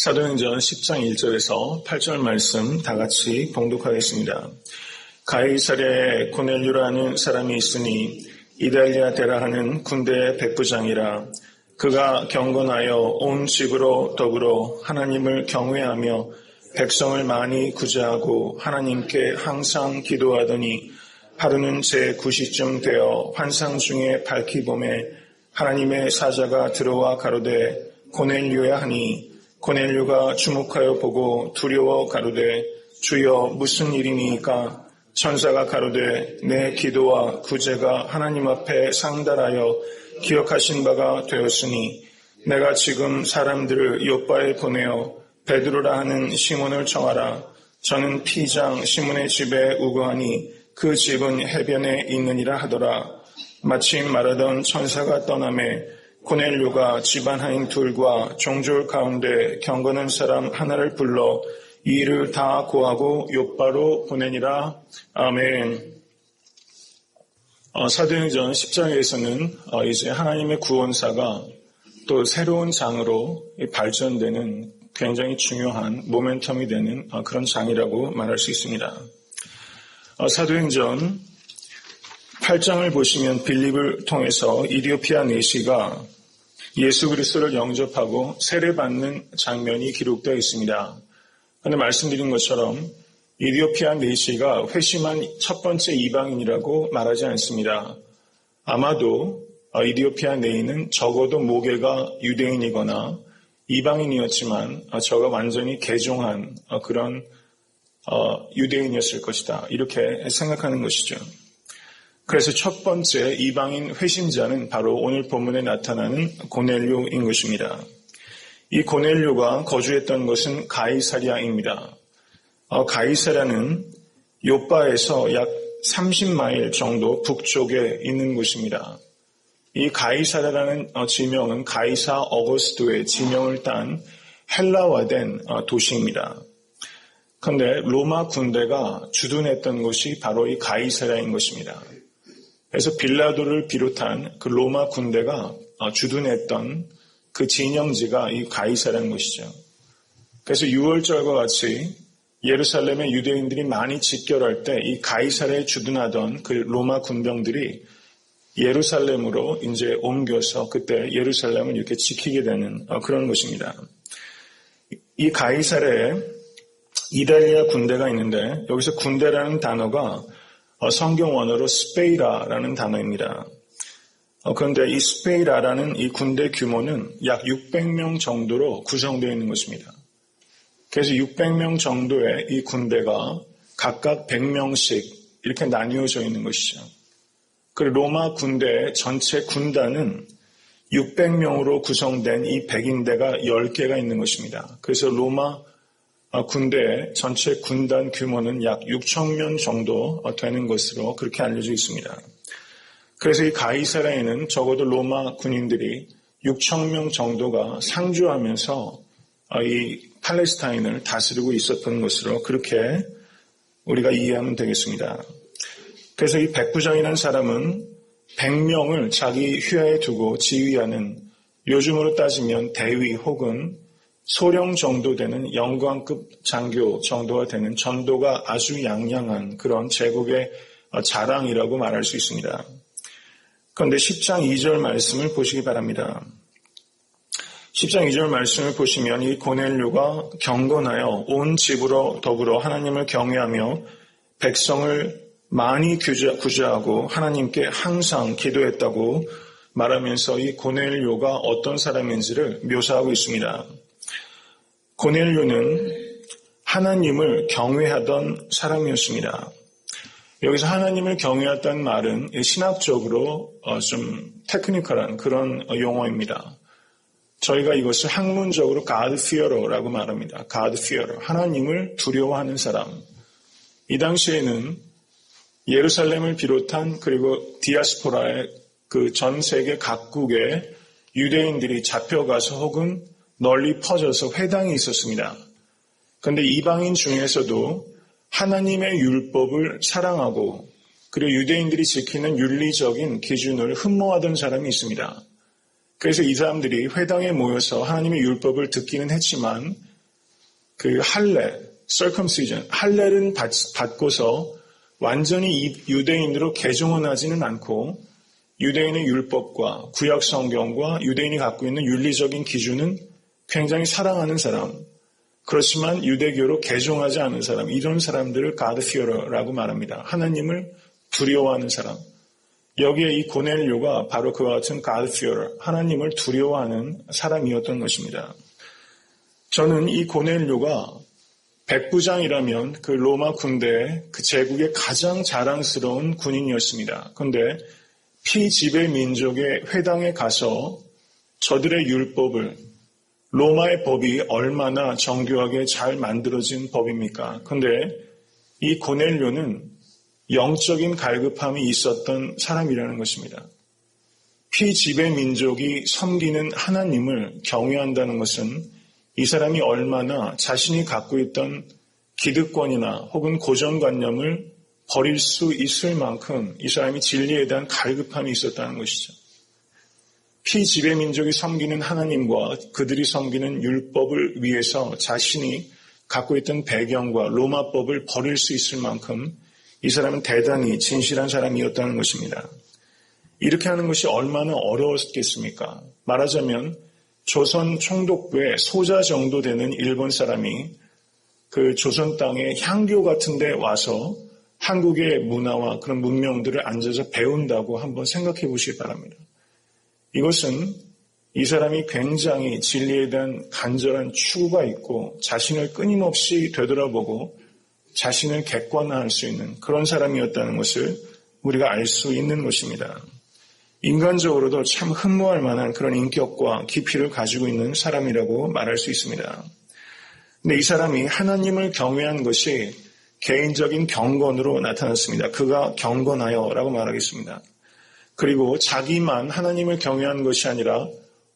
사도행전 10장 1절에서 8절 말씀 다 같이 봉독하겠습니다. 가이사랴에 고넬류라는 사람이 있으니 이달리아 데라 하는 군대 백부장이라 그가 경건하여 온 집으로 더불어 하나님을 경외하며 백성을 많이 구제하고 하나님께 항상 기도하더니 하루는 제 9시쯤 되어 환상 중에 밝히 봄에 하나님의 사자가 들어와 가로되 고넬류야 하니 고넬류가 주목하여 보고 두려워 가로되 주여 무슨 일이니까? 천사가 가로되 내 기도와 구제가 하나님 앞에 상달하여 기억하신 바가 되었으니 내가 지금 사람들을 요바에 보내어 베드로라 하는 시몬을 청하라. 저는 피장 시몬의 집에 우거하니 그 집은 해변에 있느니라 하더라. 마침 말하던 천사가 떠남에 고넬료가 집안 하인 둘과 종졸 가운데 경건한 사람 하나를 불러 이 일을 다 고하고 요바로 보내니라. 아멘. 어, 사도행전 10장에서는 어, 이제 하나님의 구원사가 또 새로운 장으로 발전되는 굉장히 중요한 모멘텀이 되는 어, 그런 장이라고 말할 수 있습니다. 어, 사도행전 8장을 보시면 빌립을 통해서 이디오피아 내시가 예수 그리스도를 영접하고 세례받는 장면이 기록되어 있습니다. 그런데 말씀드린 것처럼 이디오피아 내시가 회심한 첫 번째 이방인이라고 말하지 않습니다. 아마도 이디오피아 내인은 적어도 모계가 유대인이거나 이방인이었지만 저가 완전히 개종한 그런 유대인이었을 것이다. 이렇게 생각하는 것이죠. 그래서 첫 번째 이방인 회심자는 바로 오늘 본문에 나타나는 고넬료인 것입니다. 이 고넬료가 거주했던 것은 가이사리아입니다. 어, 가이사라는 요바에서 약 30마일 정도 북쪽에 있는 곳입니다. 이 가이사라라는 어, 지명은 가이사 어거스도의 지명을 딴 헬라화된 어, 도시입니다. 그런데 로마 군대가 주둔했던 곳이 바로 이 가이사라인 것입니다. 그래서 빌라도를 비롯한 그 로마 군대가 주둔했던 그 진영지가 이 가이사라는 것이죠. 그래서 6월절과 같이 예루살렘의 유대인들이 많이 집결할 때 이 가이사라에 주둔하던 그 로마 군병들이 예루살렘으로 이제 옮겨서 그때 예루살렘을 이렇게 지키게 되는 그런 것입니다. 이 가이사라에 이달리아 군대가 있는데 여기서 군대라는 단어가 어, 성경 원어로 스페이라라는 단어입니다. 어, 그런데 이 스페이라라는 이 군대 규모는 약 600명 정도로 구성되어 있는 것입니다. 그래서 600명 정도의 이 군대가 각각 100명씩 이렇게 나뉘어져 있는 것이죠. 그리고 로마 군대 전체 군단은 600명으로 구성된 이 백인대가 10개가 있는 것입니다. 그래서 로마 어, 군대 전체 군단 규모는 약 6천 명 정도 되는 것으로 그렇게 알려져 있습니다. 그래서 이 가이사라에는 적어도 로마 군인들이 6천 명 정도가 상주하면서 어, 이 팔레스타인을 다스리고 있었던 것으로 그렇게 우리가 이해하면 되겠습니다. 그래서 이 백부장이라는 사람은 100명을 자기 휘하에 두고 지휘하는 요즘으로 따지면 대위 혹은 소령 정도 되는 영광급 장교 정도가 되는 전도가 아주 양양한 그런 제국의 자랑이라고 말할 수 있습니다. 그런데 10장 2절 말씀을 보시기 바랍니다. 10장 2절 말씀을 보시면 이 고넬류가 경건하여 온 집으로 더불어 하나님을 경외하며 백성을 많이 구제하고 하나님께 항상 기도했다고 말하면서 이 고넬료가 어떤 사람인지를 묘사하고 있습니다. 고넬료는 하나님을 경외하던 사람이었습니다. 여기서 하나님을 경외했다는 말은 신학적으로 어, 좀 테크니컬한 그런 용어입니다. 저희가 이것을 학문적으로 God fearer라고 말합니다. God fearer. 하나님을 두려워하는 사람. 이 당시에는 예루살렘을 비롯한 그리고 디아스포라의 그 전 세계 각국의 유대인들이 잡혀가서 혹은 널리 퍼져서 회당이 있었습니다. 그런데 이방인 중에서도 하나님의 율법을 사랑하고 그리고 유대인들이 지키는 윤리적인 기준을 흠모하던 사람이 있습니다. 그래서 이 사람들이 회당에 모여서 하나님의 율법을 듣기는 했지만 그 할례, circumcision, 할례를 받, 받고서 완전히 유대인으로 개종원하지는 않고 유대인의 율법과 구약 성경과 유대인이 갖고 있는 윤리적인 기준은 굉장히 사랑하는 사람, 그렇지만 유대교로 개종하지 않은 사람, 이런 사람들을 God fearer라고 말합니다. 하나님을 두려워하는 사람. 여기에 이 고넬료가 바로 그와 같은 God fearer, 하나님을 두려워하는 사람이었던 것입니다. 저는 이 고넬료가 백부장이라면 그 로마 군대 그 제국의 가장 자랑스러운 군인이었습니다. 그런데 피지배 민족의 회당에 가서 저들의 율법을 로마의 법이 얼마나 정교하게 잘 만들어진 법입니까? 그런데 이 고넬료는 영적인 갈급함이 있었던 사람이라는 것입니다. 피지배 민족이 섬기는 하나님을 경외한다는 것은 이 사람이 얼마나 자신이 갖고 있던 기득권이나 혹은 고정관념을 버릴 수 있을 만큼 이 사람이 진리에 대한 갈급함이 있었다는 것이죠. 피지배 민족이 섬기는 하나님과 그들이 섬기는 율법을 위해서 자신이 갖고 있던 배경과 로마법을 버릴 수 있을 만큼 이 사람은 대단히 진실한 사람이었다는 것입니다. 이렇게 하는 것이 얼마나 어려웠겠습니까? 말하자면 조선 총독부의 소자 정도 되는 일본 사람이 그 조선 땅에 향교 같은 데 와서 한국의 문화와 그런 문명들을 앉아서 배운다고 한번 생각해 보시기 바랍니다. 이것은 이 사람이 굉장히 진리에 대한 간절한 추구가 있고 자신을 끊임없이 되돌아보고 자신을 객관화할 수 있는 그런 사람이었다는 것을 우리가 알 수 있는 것입니다. 인간적으로도 참 흠모할 만한 그런 인격과 깊이를 가지고 있는 사람이라고 말할 수 있습니다. 근데 이 사람이 하나님을 경외한 것이 개인적인 경건으로 나타났습니다. 그가 경건하여라고 말하겠습니다. 그리고 자기만 하나님을 경외한 것이 아니라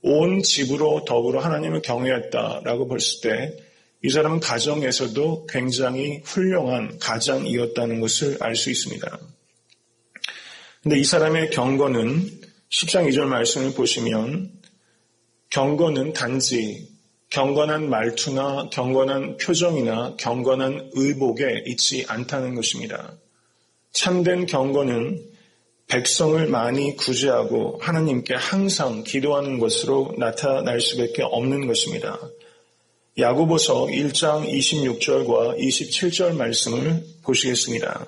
온 집으로 더불어 하나님을 경외했다라고 봤을 때 이 사람은 가정에서도 굉장히 훌륭한 가장이었다는 것을 알 수 있습니다. 근데 이 사람의 경건은 10장 2절 말씀을 보시면 경건은 단지 경건한 말투나 경건한 표정이나 경건한 의복에 있지 않다는 것입니다. 참된 경건은 백성을 많이 구제하고 하나님께 항상 기도하는 것으로 나타날 수밖에 없는 것입니다. 야고보서 1장 26절과 27절 말씀을 보시겠습니다.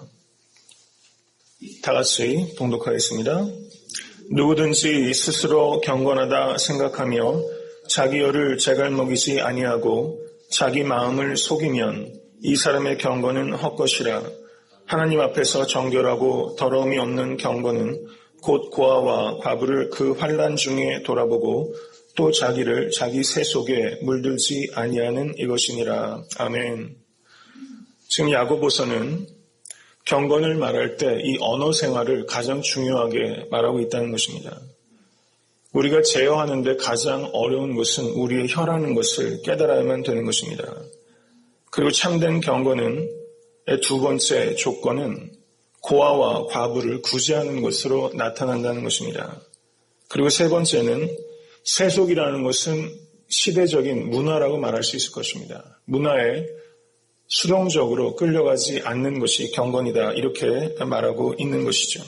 다 같이 동독하겠습니다. 누구든지 스스로 경건하다 생각하며 자기 열을 제갈먹이지 아니하고 자기 마음을 속이면 이 사람의 경건은 헛것이라 하나님 앞에서 정결하고 더러움이 없는 경건은 곧 고아와 과부를 그 환란 중에 돌아보고 또 자기를 자기 새 속에 물들지 아니하는 이것이니라. 아멘. 지금 야고보서는 경건을 말할 때 이 언어 생활을 가장 중요하게 말하고 있다는 것입니다. 우리가 제어하는데 가장 어려운 것은 우리의 혀라는 것을 깨달아야만 되는 것입니다. 그리고 참된 경건은 두 번째 조건은 고아와 과부를 구제하는 것으로 나타난다는 것입니다. 그리고 세 번째는 세속이라는 것은 시대적인 문화라고 말할 수 있을 것입니다. 문화에 수동적으로 끌려가지 않는 것이 경건이다. 이렇게 말하고 있는 것이죠.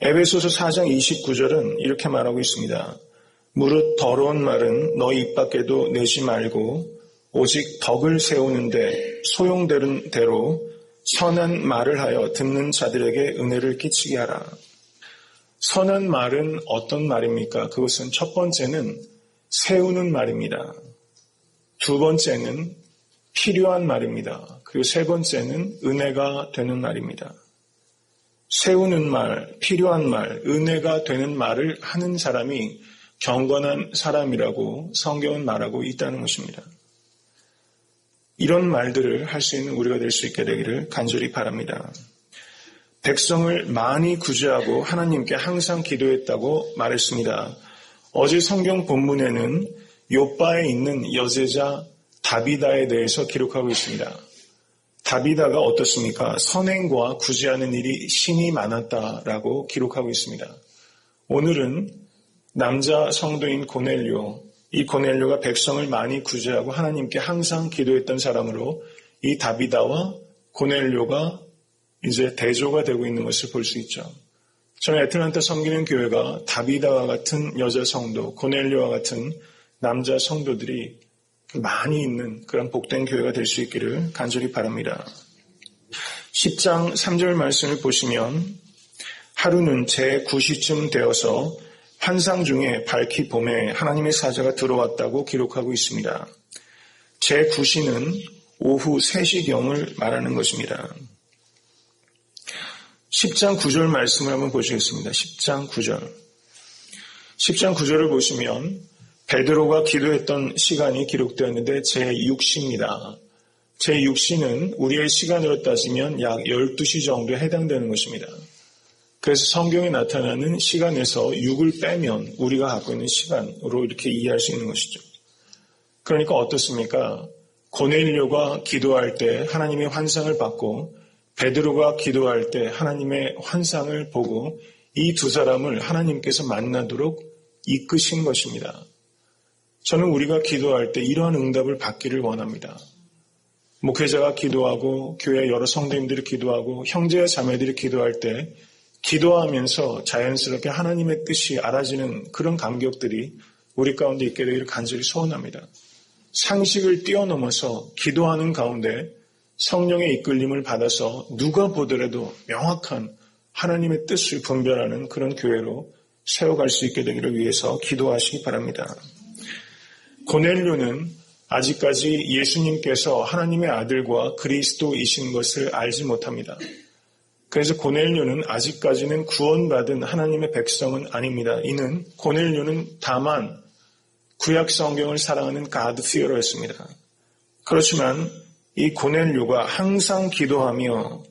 에베소서 4장 29절은 이렇게 말하고 있습니다. 무릇 더러운 말은 너희 입 밖에도 내지 말고 오직 덕을 세우는데 소용되는 대로 선한 말을 하여 듣는 자들에게 은혜를 끼치게 하라. 선한 말은 어떤 말입니까? 그것은 첫 번째는 세우는 말입니다. 두 번째는 필요한 말입니다. 그리고 세 번째는 은혜가 되는 말입니다. 세우는 말, 필요한 말, 은혜가 되는 말을 하는 사람이 경건한 사람이라고 성경은 말하고 있다는 것입니다. 이런 말들을 할 수 있는 우리가 될 수 있게 되기를 간절히 바랍니다. 백성을 많이 구제하고 하나님께 항상 기도했다고 말했습니다. 어제 성경 본문에는 요바에 있는 여제자 다비다에 대해서 기록하고 있습니다. 다비다가 어떻습니까? 선행과 구제하는 일이 신이 많았다라고 기록하고 있습니다. 오늘은 남자 성도인 고넬료 이 고넬료가 백성을 많이 구제하고 하나님께 항상 기도했던 사람으로 이 다비다와 고넬료가 이제 대조가 되고 있는 것을 볼 수 있죠. 저는 애틀란타 섬기는 교회가 다비다와 같은 여자 성도, 고넬료와 같은 남자 성도들이 많이 있는 그런 복된 교회가 될 수 있기를 간절히 바랍니다. 10장 3절 말씀을 보시면 하루는 제 9시쯤 되어서 환상 중에 밝히 봄에 하나님의 사자가 들어왔다고 기록하고 있습니다. 제 9시는 오후 3시경을 말하는 것입니다. 10장 9절 말씀을 한번 보시겠습니다. 10장 9절. 10장 9절을 보시면 베드로가 기도했던 시간이 기록되었는데 제6시입니다. 제6시는 우리의 시간으로 따지면 약 12시 정도에 해당되는 것입니다. 그래서 성경에 나타나는 시간에서 6을 빼면 우리가 갖고 있는 시간으로 이렇게 이해할 수 있는 것이죠. 그러니까 어떻습니까? 고넬료가 기도할 때 하나님의 환상을 받고 베드로가 기도할 때 하나님의 환상을 보고 이 두 사람을 하나님께서 만나도록 이끄신 것입니다. 저는 우리가 기도할 때 이러한 응답을 받기를 원합니다. 목회자가 기도하고 교회 여러 성도님들이 기도하고 형제와 자매들이 기도할 때 기도하면서 자연스럽게 하나님의 뜻이 알아지는 그런 감격들이 우리 가운데 있게 되기를 간절히 소원합니다. 상식을 뛰어넘어서 기도하는 가운데 성령의 이끌림을 받아서 누가 보더라도 명확한 하나님의 뜻을 분별하는 그런 교회로 세워갈 수 있게 되기를 위해서 기도하시기 바랍니다. 고넬료는 아직까지 예수님께서 하나님의 아들과 그리스도이신 것을 알지 못합니다. 그래서 고넬료는 아직까지는 구원받은 하나님의 백성은 아닙니다. 이는 고넬료는 다만 구약 성경을 사랑하는 가드 피어로였습니다. 그렇지만 이 고넬료가 항상 기도하며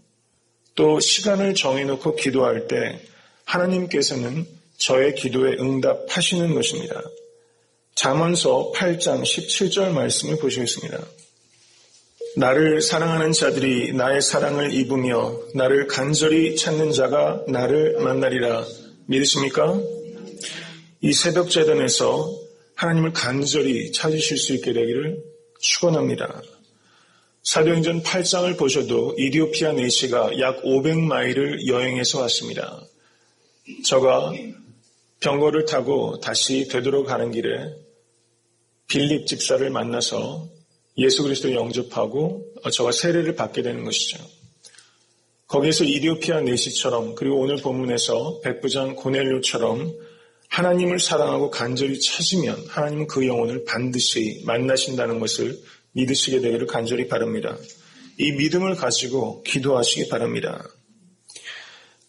또 시간을 정해놓고 기도할 때 하나님께서는 저의 기도에 응답하시는 것입니다. 잠언서 8장 17절 말씀을 보시겠습니다. 나를 사랑하는 자들이 나의 사랑을 입으며 나를 간절히 찾는 자가 나를 만나리라. 믿으십니까? 이 새벽 재단에서 하나님을 간절히 찾으실 수 있게 되기를 축원합니다. 사도행전 8장을 보셔도 이디오피아 내시가 약 500마일을 여행해서 왔습니다. 저가 병거를 타고 다시 되돌아가는 길에 빌립 집사를 만나서 예수 그리스도 영접하고 저가 세례를 받게 되는 것이죠. 거기에서 이디오피아 내시처럼 그리고 오늘 본문에서 백부장 고넬료처럼 하나님을 사랑하고 간절히 찾으면 하나님은 그 영혼을 반드시 만나신다는 것을 믿으시게 되기를 간절히 바랍니다. 이 믿음을 가지고 기도하시기 바랍니다.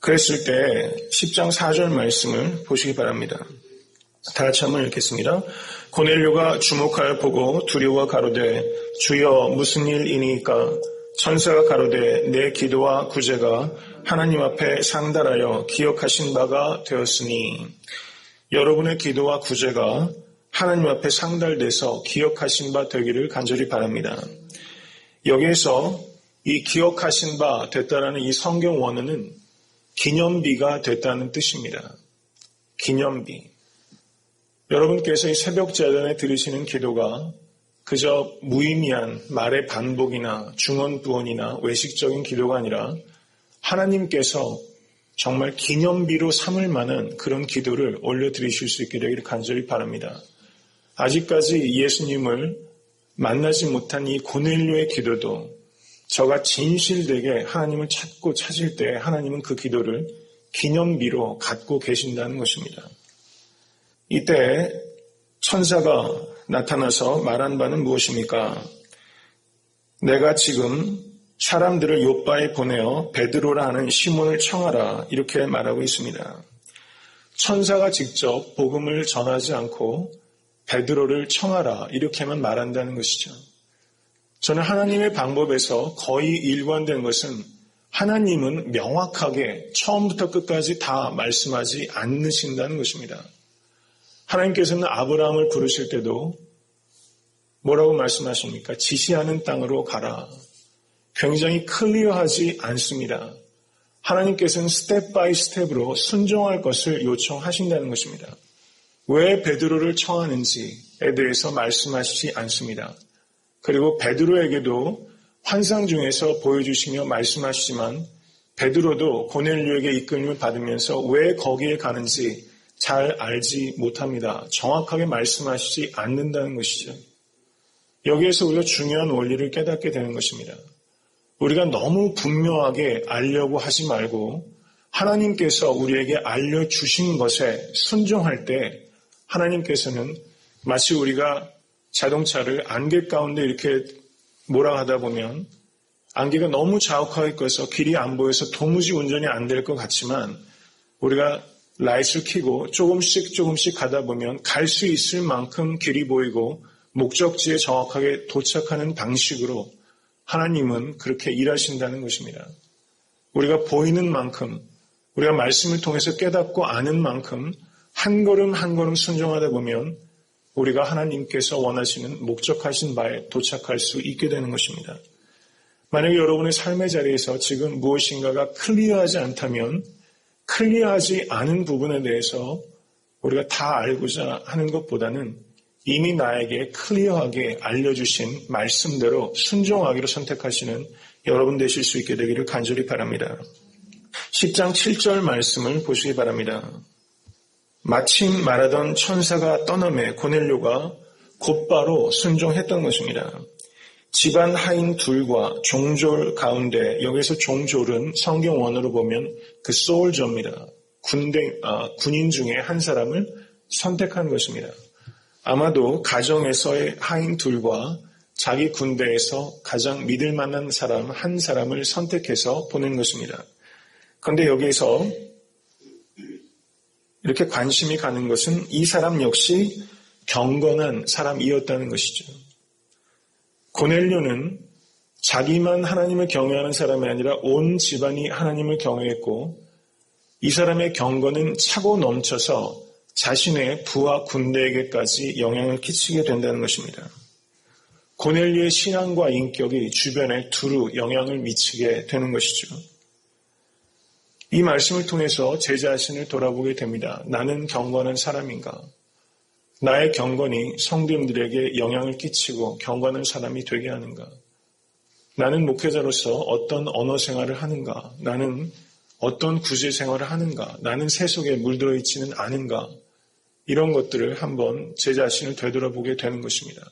그랬을 때 10장 4절 말씀을 보시기 바랍니다. 다 같이 한번 읽겠습니다. 고넬료가 주목하여 보고 두려워 가로되 주여 무슨 일이니까 천사가 가로되 내 기도와 구제가 하나님 앞에 상달하여 기억하신 바가 되었으니 여러분의 기도와 구제가 하나님 앞에 상달돼서 기억하신 바 되기를 간절히 바랍니다. 여기에서 이 기억하신 바 됐다라는 이 성경 원어는 기념비가 됐다는 뜻입니다. 기념비. 여러분께서 이 새벽 자단에 들으시는 기도가 그저 무의미한 말의 반복이나 중언부언이나 외식적인 기도가 아니라 하나님께서 정말 기념비로 삼을 만한 그런 기도를 올려드리실 수 있게 되기를 간절히 바랍니다. 아직까지 예수님을 만나지 못한 이 고넬료의 기도도 저가 진실되게 하나님을 찾고 찾을 때 하나님은 그 기도를 기념비로 갖고 계신다는 것입니다. 이때 천사가 나타나서 말한 바는 무엇입니까? 내가 지금 사람들을 요바에 보내어 베드로라 하는 시몬을 청하라 이렇게 말하고 있습니다. 천사가 직접 복음을 전하지 않고 베드로를 청하라 이렇게만 말한다는 것이죠. 저는 하나님의 방법에서 거의 일관된 것은 하나님은 명확하게 처음부터 끝까지 다 말씀하지 않으신다는 것입니다. 하나님께서는 아브라함을 부르실 때도 뭐라고 말씀하십니까? 지시하는 땅으로 가라. 굉장히 클리어하지 않습니다. 하나님께서는 스텝 바이 스텝으로 순종할 것을 요청하신다는 것입니다. 왜 베드로를 청하는지에 대해서 말씀하시지 않습니다. 그리고 베드로에게도 환상 중에서 보여주시며 말씀하시지만 베드로도 고넬류에게 이끌림을 받으면서 왜 거기에 가는지 잘 알지 못합니다. 정확하게 말씀하시지 않는다는 것이죠. 여기에서 우리가 중요한 원리를 깨닫게 되는 것입니다. 우리가 너무 분명하게 알려고 하지 말고 하나님께서 우리에게 알려주신 것에 순종할 때 하나님께서는 마치 우리가 자동차를 안개 가운데 이렇게 몰아가다 보면 안개가 너무 자욱하게 껴서 길이 안 보여서 도무지 운전이 안 될 것 같지만 우리가 라이트를 켜고 조금씩 조금씩 가다 보면 갈 수 있을 만큼 길이 보이고 목적지에 정확하게 도착하는 방식으로 하나님은 그렇게 일하신다는 것입니다. 우리가 보이는 만큼 우리가 말씀을 통해서 깨닫고 아는 만큼 한 걸음 한 걸음 순종하다 보면 우리가 하나님께서 원하시는 목적하신 바에 도착할 수 있게 되는 것입니다. 만약에 여러분의 삶의 자리에서 지금 무엇인가가 클리어하지 않다면 클리어하지 않은 부분에 대해서 우리가 다 알고자 하는 것보다는 이미 나에게 클리어하게 알려주신 말씀대로 순종하기로 선택하시는 여러분 되실 수 있게 되기를 간절히 바랍니다. 10장 7절 말씀을 보시기 바랍니다. 마침 말하던 천사가 떠남에 고넬료가 곧바로 순종했던 것입니다. 집안 하인 둘과 종졸 가운데 여기서 종졸은 성경 원어로 보면 그 소울저입니다. 군대 아, 군인 중에 한 사람을 선택한 것입니다. 아마도 가정에서의 하인 둘과 자기 군대에서 가장 믿을 만한 사람 한 사람을 선택해서 보낸 것입니다. 그런데 여기에서 이렇게 관심이 가는 것은 이 사람 역시 경건한 사람이었다는 것이죠. 고넬료는 자기만 하나님을 경외하는 사람이 아니라 온 집안이 하나님을 경외했고 이 사람의 경건은 차고 넘쳐서 자신의 부하 군대에게까지 영향을 끼치게 된다는 것입니다. 고넬료의 신앙과 인격이 주변에 두루 영향을 미치게 되는 것이죠. 이 말씀을 통해서 제 자신을 돌아보게 됩니다. 나는 경건한 사람인가? 나의 경건이 성도님들에게 영향을 끼치고 경건한 사람이 되게 하는가? 나는 목회자로서 어떤 언어 생활을 하는가? 나는 어떤 구제 생활을 하는가? 나는 세속에 물들어 있지는 않은가? 이런 것들을 한번 제 자신을 되돌아보게 되는 것입니다.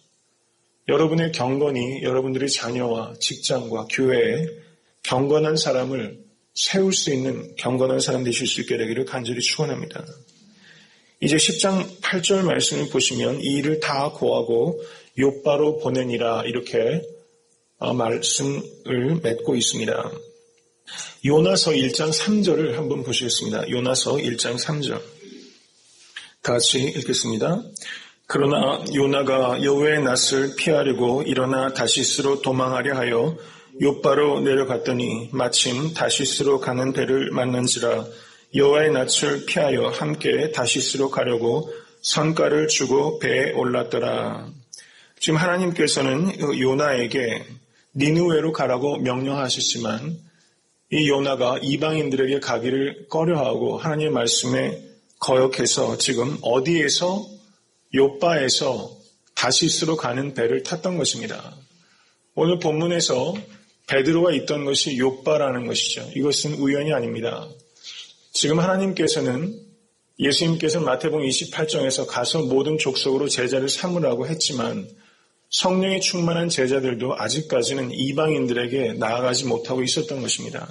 여러분의 경건이 여러분들의 자녀와 직장과 교회에 경건한 사람을 세울 수 있는 경건한 사람 되실 수 있게 되기를 간절히 축원합니다. 이제 10장 8절 말씀을 보시면 이 일을 다 고하고 요바로 보내니라 이렇게 어, 말씀을 맺고 있습니다. 요나서 1장 3절을 한번 보시겠습니다. 요나서 1장 3절. 다 같이 읽겠습니다. 그러나 요나가 여호와의 낯을 피하려고 일어나 다시스로 도망하려 하여 요바로 내려갔더니 마침 다시스로 가는 배를 만난지라 여호와의 낯을 피하여 함께 다시스로 가려고 선가를 주고 배에 올랐더라. 지금 하나님께서는 요나에게 니누웨로 가라고 명령하셨지만 이 요나가 이방인들에게 가기를 꺼려하고 하나님의 말씀에 거역해서 지금 어디에서 요바에서 다시스로 가는 배를 탔던 것입니다. 오늘 본문에서 베드로가 있던 것이 요바라는 것이죠. 이것은 우연이 아닙니다. 지금 하나님께서는 예수님께서 마태복음 28장에서 가서 모든 족속으로 제자를 삼으라고 했지만 성령이 충만한 제자들도 아직까지는 이방인들에게 나아가지 못하고 있었던 것입니다.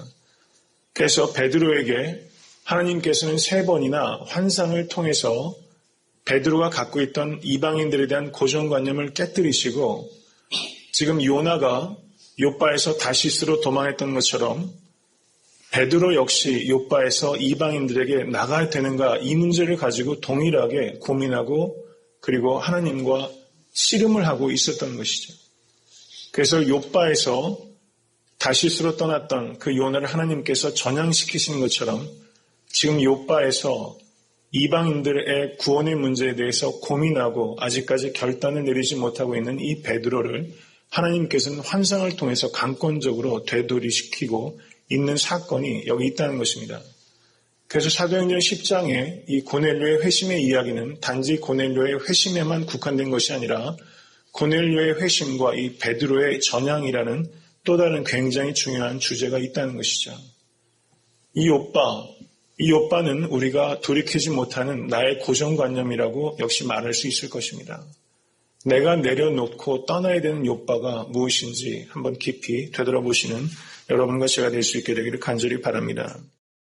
그래서 베드로에게 하나님께서는 세 번이나 환상을 통해서 베드로가 갖고 있던 이방인들에 대한 고정관념을 깨뜨리시고 지금 요나가 요바에서 다시스로 도망했던 것처럼 베드로 역시 요바에서 이방인들에게 나가야 되는가 이 문제를 가지고 동일하게 고민하고 그리고 하나님과 씨름을 하고 있었던 것이죠. 그래서 요바에서 다시스로 떠났던 그 요나를 하나님께서 전향시키신 것처럼 지금 요바에서 이방인들의 구원의 문제에 대해서 고민하고 아직까지 결단을 내리지 못하고 있는 이 베드로를 하나님께서는 환상을 통해서 강권적으로 되돌이시키고 있는 사건이 여기 있다는 것입니다. 그래서 사도행전 10장에 이 고넬료의 회심의 이야기는 단지 고넬료의 회심에만 국한된 것이 아니라 고넬료의 회심과 이 베드로의 전향이라는 또 다른 굉장히 중요한 주제가 있다는 것이죠. 이 오빠, 이 오빠는 우리가 돌이키지 못하는 나의 고정관념이라고 역시 말할 수 있을 것입니다. 내가 내려놓고 떠나야 되는 요빠가 무엇인지 한번 깊이 되돌아보시는 여러분과 제가 될 수 있게 되기를 간절히 바랍니다.